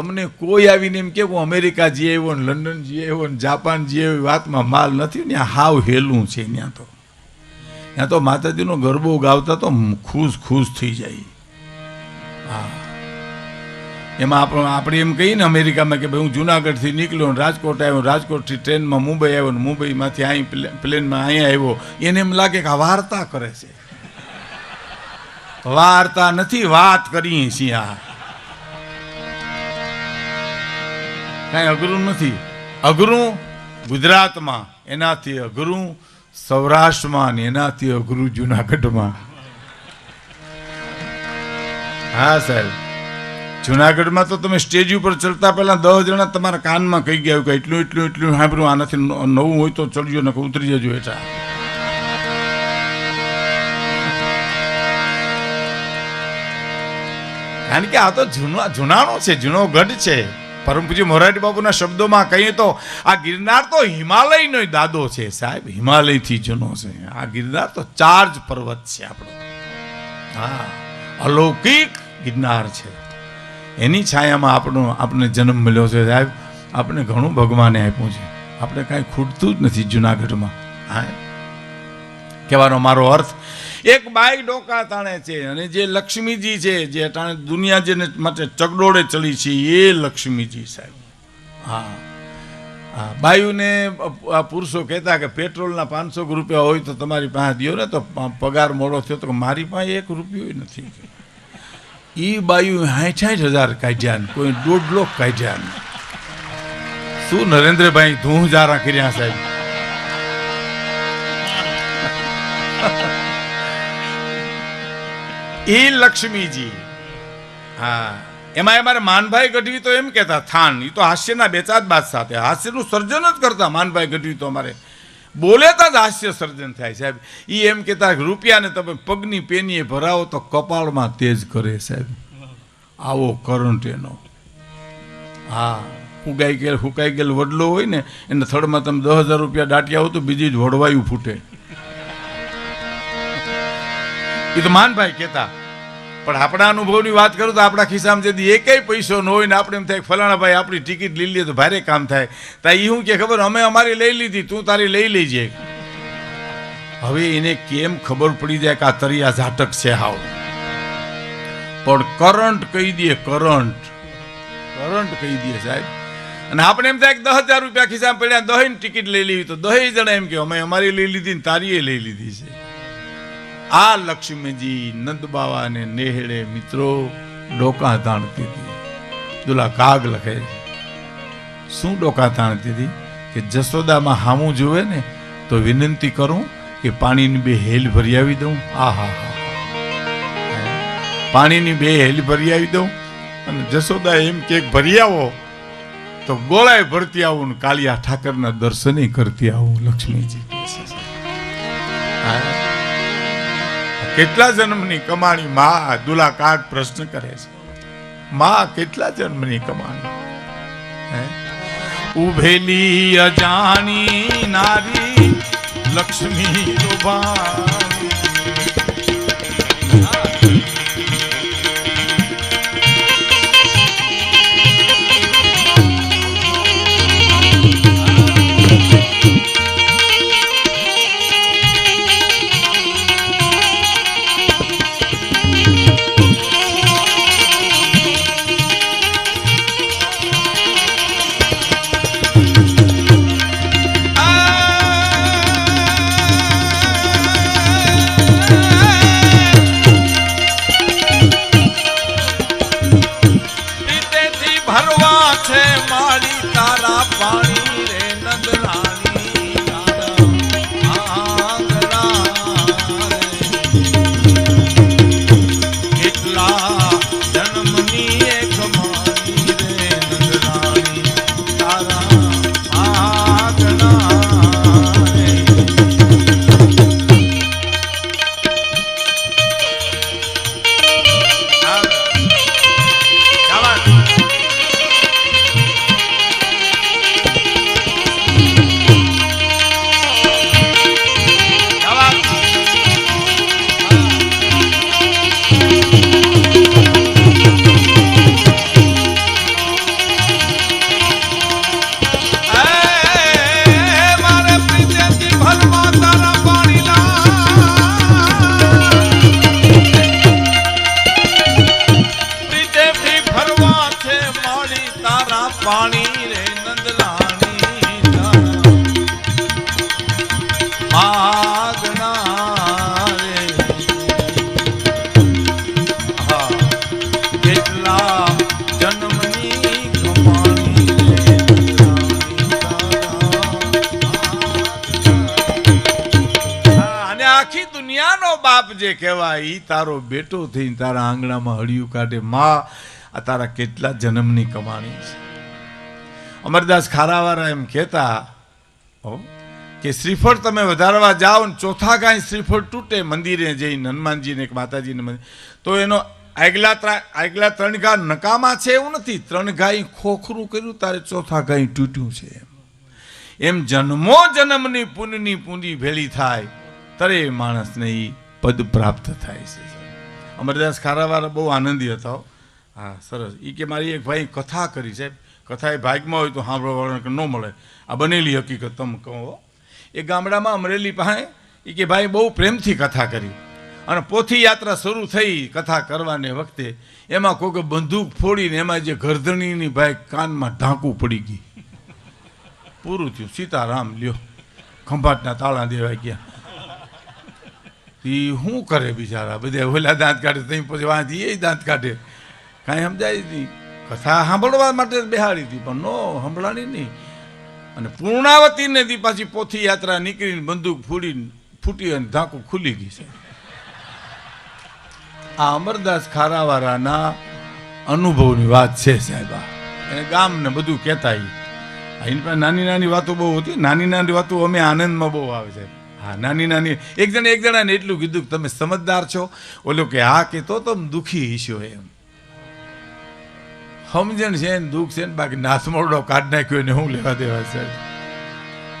તમને કોઈ આવીને એમ કે હું અમેરિકા જઈ આવ્યો ને લંડન જઈ આવ્યો ને જાપાન જઈ આવ્યો વાતમાં માલ નથી. ને હાવ હેલું છે ત્યાં તો. ત્યાં તો માતાજીનો ગરબો ગાવતા તો ખુશ ખુશ થઈ જાય. હા. એમાં આપણે આપણે એમ કહીએ ને અમેરિકામાં કે ભાઈ હું જુનાગઢથી નીકળ્યો ને રાજકોટ આવ્યો, રાજકોટથી ટ્રેનમાં મુંબઈ આવ્યો ને મુંબઈમાંથી અહીં પ્લે- પ્લેનમાં અહીંયા આવ્યો. એને એમ લાગે કે આ વાર્તા કરે છે. વાર્તા નથી, વાત કરીએ છીએ આ. કાંઈ અઘરું નથી. અઘરું ગુજરાતમાં, એનાથી અઘરું સૌરાષ્ટ્રમાં ને એનાથી અઘરું જુનાગઢમાં. હા, સાહેબ. જુનાગઢમાં તો તમે સ્ટેજ ઉપર ચડતા પહેલા દસ જણા તમારા કાનમાં કહી ગયા કે એટલું એટલું એટલું સાંભળ્યું આનાથી નવું હોય તો ચડજો ને ઉતરી જજો એટલા કારણ કે આ તો જૂનો, જૂનાણો છે, જૂનો ગઢ છે. પરમ પૂજ્ય મોરારી બાબુના શબ્દોમાં કહીએ તો, આ ગિરનાર તો હિમાલયનો દાદો છે સાહેબ, હિમાલયથી જૂનો છે. આ ગિરનાર તો ચાર્જ પર્વત છે આપણો. હા, અલૌકિક ગિરનાર છે. એની છાયામાં આપણો, આપણને જન્મ મળ્યો છે સાહેબ. આપણે ઘણું ભગવાને આપ્યું છે. આપણે કાંઈ ખૂટતું જ નથી જુનાગઢમાં. હા. કહેવાનો મારો અર્થ એક બાઈ ડોકા તાણે છે અને જે લક્ષ્મીજી છે, જે તાણે દુનિયા જેને માટે ચગડોળે ચડી છે, એ લક્ષ્મીજી સાહેબ. હા. હા, બાયુને આ પુરુષો કહેતા કે પેટ્રોલના પાંચસો રૂપિયા હોય તો તમારી પાસે દો ને, તો પગાર મોડો થયો તો મારી પાસે એક રૂપિયો નથી. એ બાયુ સાઠ સાઠ હજાર કાઢ્યા કોઈ દોઢ લોક કાઢ્યા શું નરેન્દ્રભાઈ ધૂહ જારા કર્યા સાહેબ? એ લક્ષ્મીજી. હા, એમાં અમારે માનભાઈ ગઢવી તો એમ કહેતા, થાન એ તો હાસ્યના બેચાદ બાદ સાથે હાસ્યનું સર્જન જ કરતા માનભાઈ ગઢવી તો અમારે. બોલેતા જ હાસ્ય સર્જન થાય, સાહેબ. એ એમ કહેતા, રૂપિયાને તમે પગની પેનીએ ભરાવો તો કપાળમાં તેજ કરે, સાહેબ. આવો કરંટ એનો. હા ફુગાઈ ગયેલ ફૂકાઈ ગયેલ વડલો હોય ને, એને થડમાં તમે દસ હજાર રૂપિયા દાટ્યા હો તો બીજી જ વડવાયું ફૂટે. એ તો માનભાઈ કહેતા પણ આપણા અનુભવની વાત કરું તો આપણા ખિસ્સામાં જેથી એકેય પૈસો ન હોય ને આપણે એમ થાય ફલાણા ભાઈ, આપણી ટિકિટ લઈ લઈએ તો ભારે કામ થાય. તા એ શું કે ખબર, અમે અમારી લઈ લીધી, તું તારી લઈ લેજે. હવે એને કેમ ખબર પડી જાય કે આ તરિયા ઝાટક છે હાવ. પણ કરંટ કહી દે, કરંટ. કરંટ કહી દે સાહેબ. અને આપણે એમ થાય દસ હજાર રૂપિયા ખિસ્સામાં પડ્યા દહીં ટિકિટ લઈ લેવી. તો દહીં જણા એમ કે, અમે અમારી લઈ લીધી ને તારીએ લઈ લીધી છે. આ લક્ષ્મીજી નંદ બાવાને નેહળે મિત્રો ડોકા તાણતી હતી દુલા કાગ લખે. શું ડોકા તાણતી હતી કે જસોદામાં હામું જોવે ને તો વિનંતી કરું કે પાણીની બે હેલ ભરી આવી દઉં. આ હા હા પાણીની બે હેલ ભરી આવી દઉં અને જસોદા એમ કે ભરી આવો. તો ગોળાએ ભરતી આવું કાલિયા ઠાકરના દર્શને કરતી આવું લક્ષ્મીજી કેટલા જન્મની કમાણી માં દુલા પ્રશ્ન કરે છે? માં કેટલા જન્મની કમાણી? ઉભેલી અજાણી નારી લક્ષ્મી લોભાણી પાણી રે કમાણી અને આખી દુનિયાનો બાપ જે કહેવાય એ તારો બેટો થઈને તારા આંગણામાં હળિયું કાઢે. મા, આ તારા કેટલા જન્મની કમાણી છે? અમરદાસ ખારાવાળા એમ કહેતા કે શ્રીફળ તમે વધારવા જાઓ ને ચોથા કાંઈ શ્રીફળ તૂટે મંદિરે જઈને, હનુમાનજીને કે માતાજીને મંદિર. તો એનો આગલા આગલા ત્રણ ઘા નકામા છે એવું નથી. ત્રણ ગાય ખોખરું કર્યું, તારે ચોથા ગાય તૂટ્યું છે એમ. જન્મો જન્મની પુનની પૂંજી ભેળી થાય, તરે માણસને એ પદ પ્રાપ્ત થાય છે. અમરદાસ ખારાવાળા બહુ આનંદી હતા. હા. સરસ. એ કે મારી એક ભાઈ કથા કરી સાહેબ કથા એ ભાગમાં હોય તો સાંભળવા ન મળે. આ બનેલી હકીકત તમે કહો એ ગામડામાં અમરેલી પાસે એ કે ભાઈ બહુ પ્રેમથી કથા કરી. અને પોથી યાત્રા શરૂ થઈ કથા કરવાને વખતે એમાં કોઈક બંદૂક ફોડીને એમાં જે ગરદણીની ભાઈ કાનમાં ઢાંકું પડી ગઈ. પૂરું થયું. સીતારામ, લ્યો. ખંભાટના તાળા દેવાઈ ગયા. એ શું કરે બિચારા? બધા ઓલા દાંત કાઢે, તઈ પછી વાંચી એ દાંત કાઢે. કાંઈ સમજાય નહીં. કથા સાંભળવા માટે બેહાડી હતી, પણ નો, સંભળાણી નહીં. અને પૂર્ણાવતીને દી પાછી પોથી યાત્રા નીકળીને બંદૂક ફૂડીને ફૂટી અને ઢાંકું ખુલી ગઈ છે. આ અમરદાસ ખારાવાળાના અનુભવની વાત છે સાહેબ એને ગામને બધું કહેતા એની પાસે નાની નાની વાતો બહુ હતી, નાની નાની વાતો અમે આનંદમાં બહુ આવે છે. હા, નાની નાની, એક જણા એક જણાને એટલું કીધું કે તમે સમજદાર છો. ઓલો કે હા, કે તો તમે દુઃખી હશો એમ. સમજણ છે ને, દુઃખ છે ને, બાકી નાસમોરડો કાઢ નાખ્યો ને હું લેવા દેવા છે.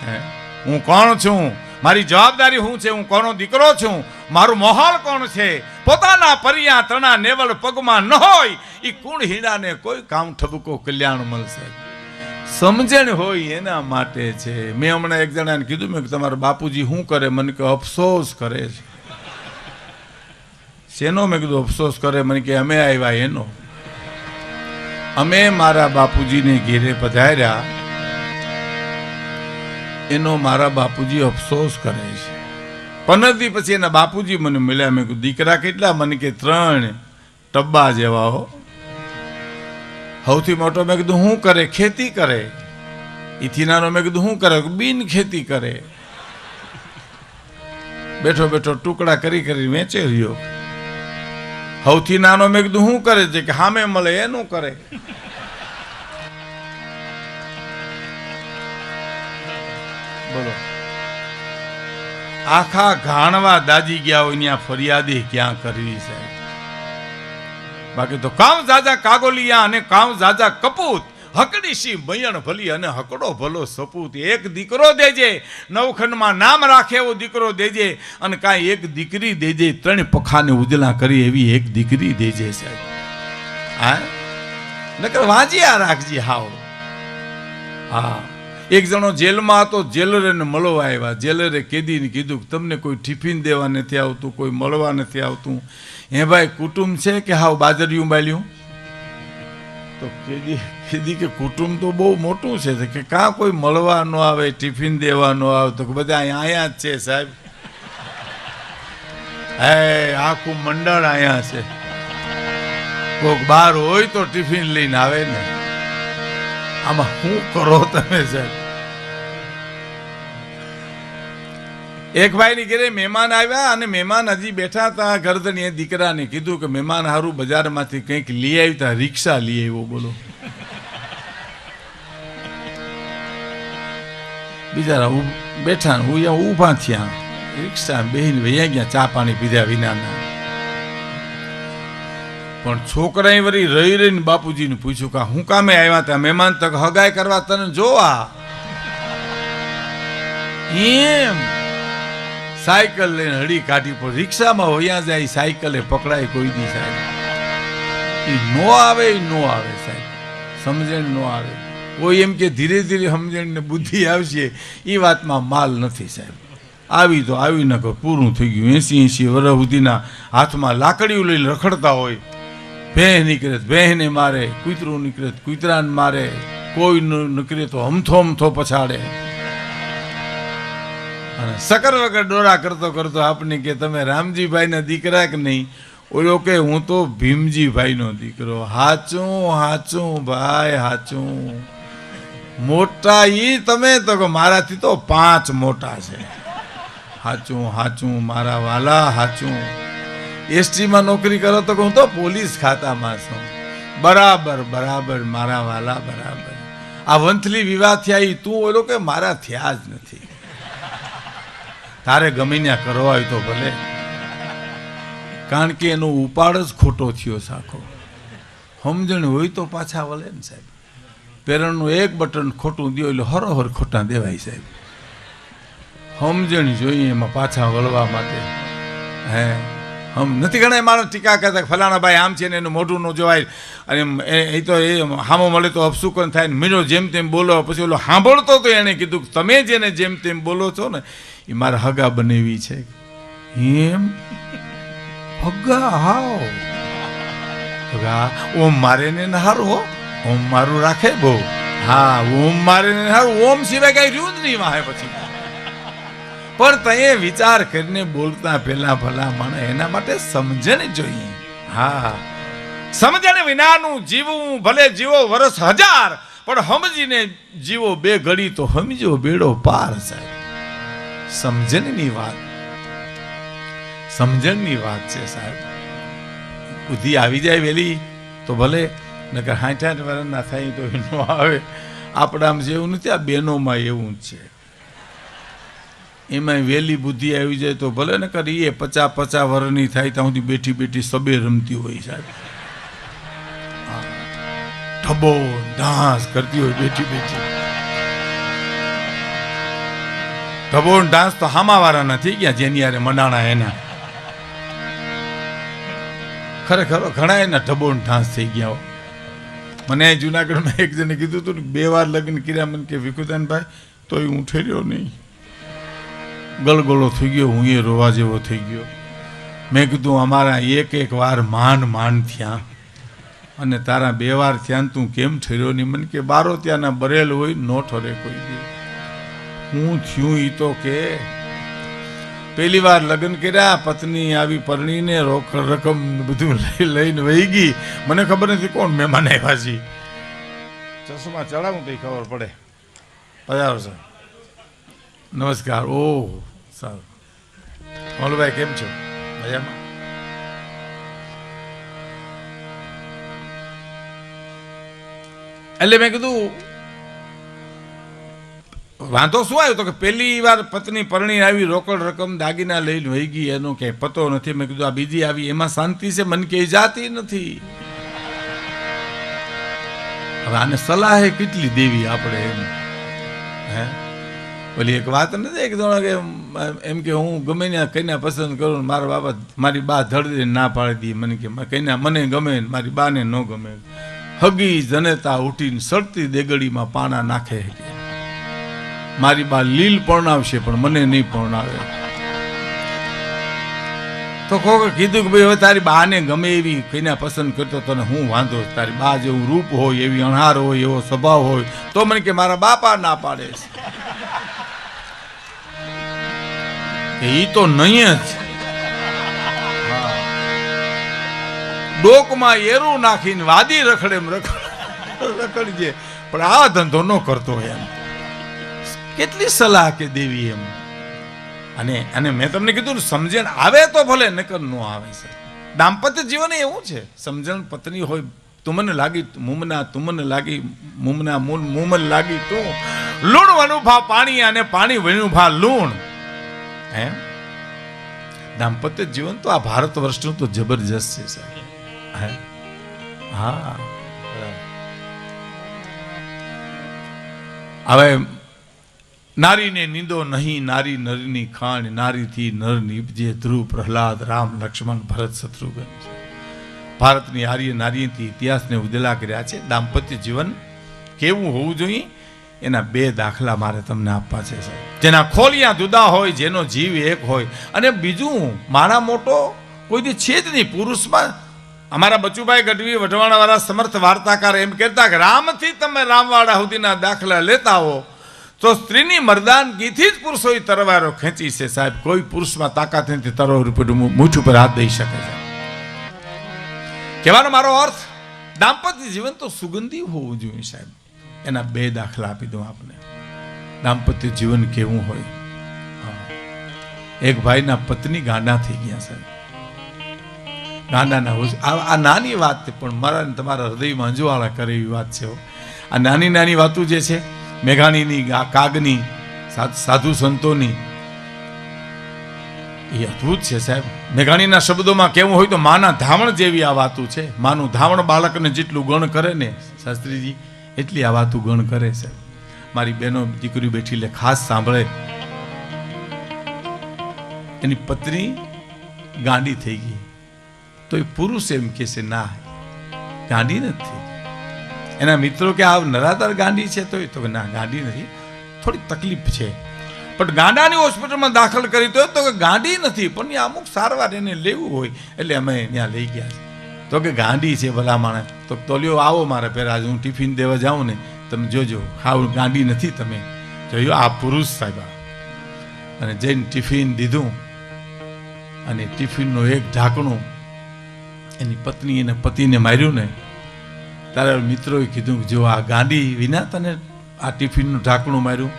હે? હું કોણ છું? મારી જવાબદારી શું છે? હું કોનો દીકરો છું? મારું માહોલ કોણ છે? પોતાના પરિયા તણા નેવળ પગમાં ન હોય એ કુણ હીરાને કોઈ કામ ઠબકો કલ્યાણ મળશે? સમજણ હોય એના માટે છે. મેં હમણાં એક જણાને કીધું, મેં કે તમારા બાપુજી શું કરે? મને કે અફસોસ કરે છે. શેનો? મેં કીધું, અફસોસ કરે? મને કે અમે આવ્યા એનો. અમે મારા બાપુજીને ઘેરે પધાર્યા. એનો મારા બાપુજી અફસોસ કરે છે. પંદર દી પછી એના બાપુજી મને મળ્યા. મેં કીધું, દીકરા કેટલા? મને કે, ત્રણ ટબ્બા જેવા હો. સૌથી મોટો મેં કીધું શું કરે? ખેતી કરે? ઈથી નાનો મેં કીધું શું કરે? બિન ખેતી કરે. બેઠો બેઠો ટુકડા કરી કરી વેચે રહ્યો. સૌથી નાનો મેં શું કરે છે કે હામે મળે, એનું કરે? બોલો. આખા ઘાણવા દાજી ગયા હોય ત્યાં ફરિયાદી ક્યાં કરવી સાહેબ બાકી તો કામ જાજા કાગોલિયા અને કામ જાજા કપૂત. હકડી સિંહ મયણ ભલી અને હકડો ભલો સપૂત. એક દીકરો દેજે, નવખંડમાં નામ રાખે એવો દીકરો દેજે અને કાંઈ એક દીકરી દેજે, ત્રણ પખાને ઉજલા કરી એવી એક દીકરી દેજે સાહેબ. હા? નકર વાંજ્યા રાખજે હાવ. હા. એક જણો જેલમાં હતો, જેલરેને મળવા આવ્યા. જેલરે કેદીને કીધું તમને કોઈ ટિફિન દેવા નથી આવતું, કોઈ મળવા નથી આવતું. હે ભાઈ, કુટુંબ છે કે હાવ બાજરિયું બાલ્યું? તો કેદી કેદી કે કુટુંબ તો બહુ મોટું છે. કે કાં કોઈ મળવા ન આવે, ટિફિન દેવા ન આવે, તો બધા અહીંયા જ છે સાહેબ. હે, આખું મંડળ અહીંયા છે. કોક બહાર હોય તો ટિફિન લઈને આવે ને. આમાં શું કરો તમે સાહેબ? એક ભાઈની ઘરે મહેમાન આવ્યા અને મહેમાન હજી બેઠા હતા ગરદનીએ દીકરાને કીધું કે મહેમાન હારું બજારમાંથી કંઈક લઈ આવી રિક્ષા લઈ આવ્યો, બોલો. બિચારા ઉ- બેઠા હું અહીંયા ઊભા થયા. રિક્ષા બેહીને વૈયા ગયા, ચા પાણી પીધા વિનાના. પણ છોકરાએ વળી રહી રહીને બાપુજીને પૂછ્યું કે હું કામે આવ્યા હતા મહેમાન તક હગાય કરવા તને જોવા? એમ. સાયકલ લઈને હળી કાઢી પણ રિક્ષામાં હોયા જાય, સાયકલે પકડાય કોઈ દી સાહેબ. એ નો આવે એ નો આવે સાહેબ. સમજણ નો આવે. કોઈ એમ કે ધીરે ધીરે સમજણને બુદ્ધિ આવશે એ વાતમાં માલ નથી સાહેબ. આવી તો આવી ન કહો પૂરું થઈ ગયું. એસી એસી વર્ષ સુધીના હાથમાં લાકડીઓ લઈને રખડતા હોય. ભેં નીકળે ભેહને મારે, કૂતરું નીકળે કૂતરાને મારે. કોઈ નીકળે તો હમથો હમથો પછાડે. સકર વગર ડોરા કરતો કરતો આપને કે તમે રામજીભાઈના દીકરા કે નહીં? ઓલો કે, હું તો ભીમજીભાઈનો દીકરો. હાચું હાચું ભાઈ, હાચું. મોટા ઈ તમે તો મારાથી તો પાંચ મોટા છે. હાચું હાચું મારા વાલા, હાચું. એસટીમાં નોકરી કરો તો હું તો પોલીસ ખાતામાં છું. બરાબર બરાબર, મારા વાલા, બરાબર. આ વંથલી વિવાહ થયા તું ઓલો કે, મારા થયા જ નથી. તારે ગમે ત્યાં કરવા હોય તો ભલે. કારણ કે એનો ઉપાડ જ ખોટો થયો સાખો સમજણ હોય તો પાછા વળે ને સાહેબ. પેરણનું એક બટન ખોટું દો એટલે હરોહર ખોટા દેવાય સાહેબ. સમજણ જોઈએ એમાં પાછા વળવા માટે. હે, હમ નથી ઘણા માણસ ટીકા કરતા ફલાણા ભાઈ આમ છે ને એનું મોઢું ન જોવાય. અને એ તો એ હામો મળે તો અપસુકન થાય ને મીરો જેમ તેમ બોલો, પછી ઓલો સાંભળતો તો એણે કીધું તમે જેને જેમ તેમ બોલો છો ને એ મારા હગા બનેવી છે. એમ? હગા હાવ હગા, ઓમ મારે ને હારું હો. ઓમ મારું રાખે બહુ. હા, ઓમ મારે ને હારું. ઓમ સિવાય કઈ રહ્યું જ નહીં વાહે પછી. પણ તયે વિચાર કરીને બોલતા પહેલા ભલા મને એના માટે સમજણ જોઈએ. હા. સમજણ વિનાનું જીવવું, ભલે જીવો વર્ષ હજાર, પણ સમજીને જીવો બે ઘડી તો સમજો બેડો પાર સાહેબ. સમજણની વાત. સમજણની વાત છે સાહેબ. બુદ્ધિ આવી જાય વેલી તો ભલે, નકર હાઠ આઠ વર્ષના થાય તો એનો આવે. આપણામાં જેવું નથી, આ બહેનોમાં એવું જ છે. એમાં વેલી બુદ્ધિ આવી જાય તો ભલે ને કરીએ પચાસ પચાસ વર્ષની થાય ત્યાં સુધી બેઠી બેઠી સબે રમતી હોય સાહેબ. ઠબો ડાન્સ કરતી હોય બેઠી બેઠી. ઠબો ડાન્સ તો હામાવાળા નથી ગયા, જેની યારે મનાણા એના. ખરેખર ઘણા એના ઢબોન ડાન્સ થઈ ગયા મને જુનાગઢમાં એક જણે કીધું હતું બે વાર લગ્ન કર્યા મને કે વિકુદાનભાઈ તોય હું ઠેર્યો નહીં. ગલગોલો થઈ ગયો, હું એ રોવા જેવો થઈ ગયો. મેં કીધું, અમારા એક એક વાર માન માન થયા. અને તારા બે વાર થયા તું કેમ ઠર્યો નહીં? મને કે બારો ત્યાંના બરેલ હોય નો ઠરે કોઈ દી હું થયું ઈ તો કે પહેલી વાર લગ્ન કર્યા, પત્ની આવી પરણીને રોકડ રકમ બધું લઈ, લઈને વહી ગઈ. મને ખબર નથી કોણ મહેમાન આવ્યા છે. ચશ્મા ચડાવું તો ખબર પડે. પધારો, સર. નમસ્કાર. ઓ, સારું. મોલભાઈ કેમ છો? મજામાં? એટલે મેં કીધું વાંધો શું આવ્યો? તો કે પહેલી વાર પત્ની પરણી આવી, રોકડ રકમ દાગીના લઈને વહી ગઈ, એનો કે પતો નથી. મેં કીધું, આ બીજી આવી. એમાં શાંતિ છે? મન કે જાતી નથી. હવે આને સલાહે કેટલી દેવી આપણે એમ? હે? ઓલી એક વાત નથી એક જણા કે, એમ કે, હું ગમે ને કઈને પસંદ કરું, મારા બાબા મારી બા ધડ ના પાડી દી મને કે કઈને મને ગમે મારી બાને ન ગમે. હગી જનેતા ઉઠીને સરતી દેગડીમાં પાણા નાખે મારી બા લીલ પરણાવશે પણ મને નહીં પરણાવે તો કોકે કીધું કે ભાઈ, હવે તારી બાને ગમે એવી કઈને પસંદ કરતો તને હું વાંધો તારી બા જેવું રૂપ હોય, એવી અણહાર હોય, એવો સ્વભાવ હોય, તો મને કે મારા બાપા ના પાડે છે. એ તો નહીં જ. ડોકમાં એરું નાખીને વાદી રખડે રખડજે. પણ આ ધંધો ન કરતો એમ. કેટલી સલાહ કે દેવી એમ? અને અને મેં તમને કીધું સમજણ આવે તો ભલે, નકર ન આવે છે દાંપત્ય જીવન એવું છે, સમજણ પત્ની હોય તુમને લાગી મુમના તુમને લાગી મુમના મુન, મુમન લાગી તું. લૂણ વનુભા પાણી અને પાણી વનુભા લૂણ. એમ દાંપત્ય જીવન તો આ ભારત વર્ષનું તો જબરજસ્ત છે સાહેબ. હે? હા. હવે નારીને નિંદો નહીં, નારી નરની ખાણ, નારીથી નર નીપજે ધ્રુવ, પ્રહલાદ, રામ, લક્ષ્મણ, ભરત, શત્રુઘ્ન. ભારતની આર્ય નારીથી ઇતિહાસને ઉજળા કર્યા છે. દાંપત્ય જીવન કેવું હોવું જોઈએ એના બે દાખલા મારે તમને આપવા છે, સાહેબ. જેના ખોલિયા જુદા હોય, જેનો જીવ એક હોય. અને બીજું, મારા મોટો કોઈ દી છે જ નહીં. પુરુષમાં અમારા બચુભાઈ ગઢવી વઢવાણાવાળા સમર્થ વાર્તાકાર એમ કહેતા કે, રામથી તમે રામવાડા સુધીના દાખલા લેતા હો. તો સ્ત્રીની મર્દાનગીથી જ પુરુષોએ તરવારો ખેંચી છે સાહેબ. કોઈ પુરુષમાં તાકાત નથી તરવાર ઉપર મૂઠ ઉપર હાથ દઈ શકે છે. કહેવાનો મારો અર્થ, દાંપત્ય જીવન તો સુગંધી હોવું જોઈએ સાહેબ. એના બે દાખલા આપી દઉં આપને. દાંપત્ય જીવન કેવું હોય? એક ભાઈના પત્ની ગાંડા થઈ ગયા સાહેબ. ગાંડાના હોશ આ નાની વાત પણ મારા તમારા હૃદયમાં અંજવાળા કરે એવી વાત છે આ નાની નાની વાતો જે છે મેઘાણીની કાગની, સાધુ સંતોની. એ અદ્ભુત છે સાહેબ. મેઘાણીના શબ્દોમાં કેવું હોય તો માના ધામણ જેવી આ વાતું છે. માનું ધામણ બાળકને જેટલું ગણ કરે ને, શાસ્ત્રીજી, એટલી આ વાતું ગણ કરે છે મારી બહેનો દીકરી બેઠી લે ખાસ સાંભળે. એની પત્ની ગાંડી થઈ ગઈ. તો એ પુરુષ એમ કે છે, ના, ગાંડી નથી. એના મિત્રો કે આ નરાધાર ગાંડી છે, તો એ તો ના, ગાંડી નથી. થોડી તકલીફ છે. પણ ગાંડાની હોસ્પિટલમાં દાખલ કરી તો કે ગાંડી નથી, પણ એ અમુક સારવાર એને લેવું હોય, એટલે અમે ત્યાં લઈ ગયા તો કે ગાંડી છે ભલા માણસ. તો તોલ્યો આવો મારે પહેલાં હું ટિફિન દેવા જાઉં ને, તમે જોજો ખાવ ગાંડી નથી તમે. જોયો આ પુરુષ સાહેબ અને જઈને ટિફિન દીધું. અને ટિફિનનું એક ઢાંકણું એની પત્ની એને પતિને માર્યું ને તારા મિત્રોએ કીધું કે જો આ ગાંડી વિના તને આ ટિફિનનું ઢાંકણું માર્યું,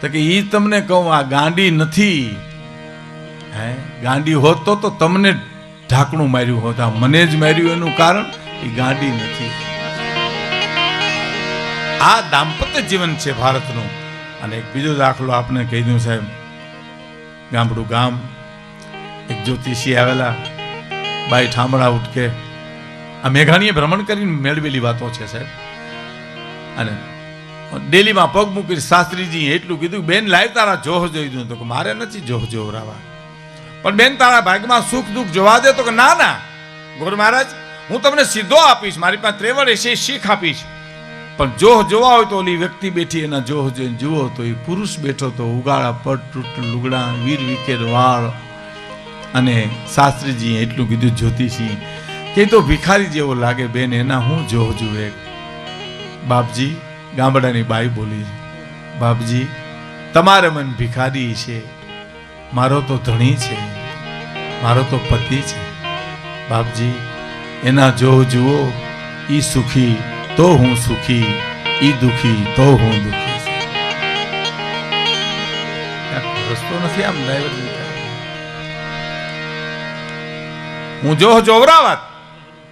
તો કે એ તમને કહું, આ ગાંડી નથી. હે? ગાંડી હોત તો તો તમને ઢાંકણું માર્યું હોત. આ મને જ માર્યું એનું કારણ એ ગાંડી નથી. આ દાંપત્ય જીવન છે ભારતનું. અને એક બીજો દાખલો આપને કહી દઉં સાહેબ. ગામડું ગામ, એક જ્યોતિષી આવેલા, બાઈ ઠામડા ઉઠકે આ મેઘાણીએ ભ્રમણ કરીને મેળવેલી વાતો છે, સાહેબ. અને ડેલીમાં પગ મૂકી શાસ્ત્રીજી એટલું કીધું, બેન લાવ તારા જોહ જોઈ દઉં તો કે, મારે નથી જોહ જોવરાવા. પણ બેન, તારા ભાગમાં સુખ દુઃખ જોવા દે તો કે, ના ના, ગોર મહારાજ, હું તમને સીધો આપીશ. મારી પાસે ત્રેવડ છે શીખ આપીશ. પણ જોહ જોવા હોય તો ઓલી વ્યક્તિ બેઠી એના જોહ જોઈને જુઓ તો એ પુરુષ બેઠો તો ઉગાડા પટ તૂટ લુગડા, વીર વિકેર વાળ. અને શાસ્ત્રીજીએ એટલું કીધું, જ્યોતિષી કે તો ભિખારી જેવો લાગે બેન, એના હું જો જુએ બાપજી, ગામડાની બાઈ બોલી બાપજી, તમારે મન ભિખારી છે. મારો તો ધણી છે. મારો તો પતિ છે. બાપજી, એના જો જુઓ, ઈ સુખી તો હું સુખી, ઈ દુખી તો હું દુખી. રસ્તો નથી આમ ડ્રાઈવર હું જોહ જોવરાવત.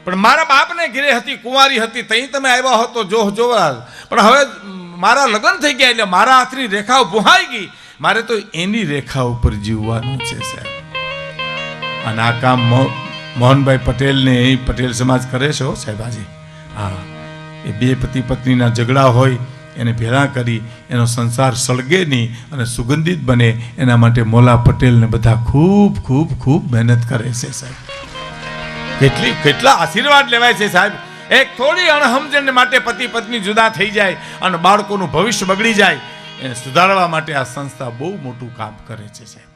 પણ મારા બાપને ઘરે હતી, કુંવારી હતી, તઈ તમે આવ્યા હો તો જોહ જોવા પણ હવે મારા લગ્ન થઈ ગયા એટલે મારા હાથની રેખાઓ ભુહાઈ ગઈ. મારે તો એની રેખા ઉપર જીવવાનું છે, સાહેબ. અને આ કામ મોહનભાઈ પટેલને એ પટેલ સમાજ કરે છે હો સાહેબાજી હા. એ બે પતિ પત્નીના ઝઘડા હોય, એને ભેળા કરી, એનો સંસાર સળગે નહીં અને સુગંધિત બને, એના માટે મોલા પટેલને બધા ખૂબ ખૂબ ખૂબ મહેનત કરે છે, સાહેબ. કેટલી કેટલા આશીર્વાદ લેવાય છે સાહેબ? એક થોડી અણહમજણ માટે પતિ પત્ની જુદા થઈ જાય અને બાળકોનું ભવિષ્ય બગડી જાય. એને સુધારવા માટે આ સંસ્થા બહુ મોટું કામ કરે છે સાહેબ.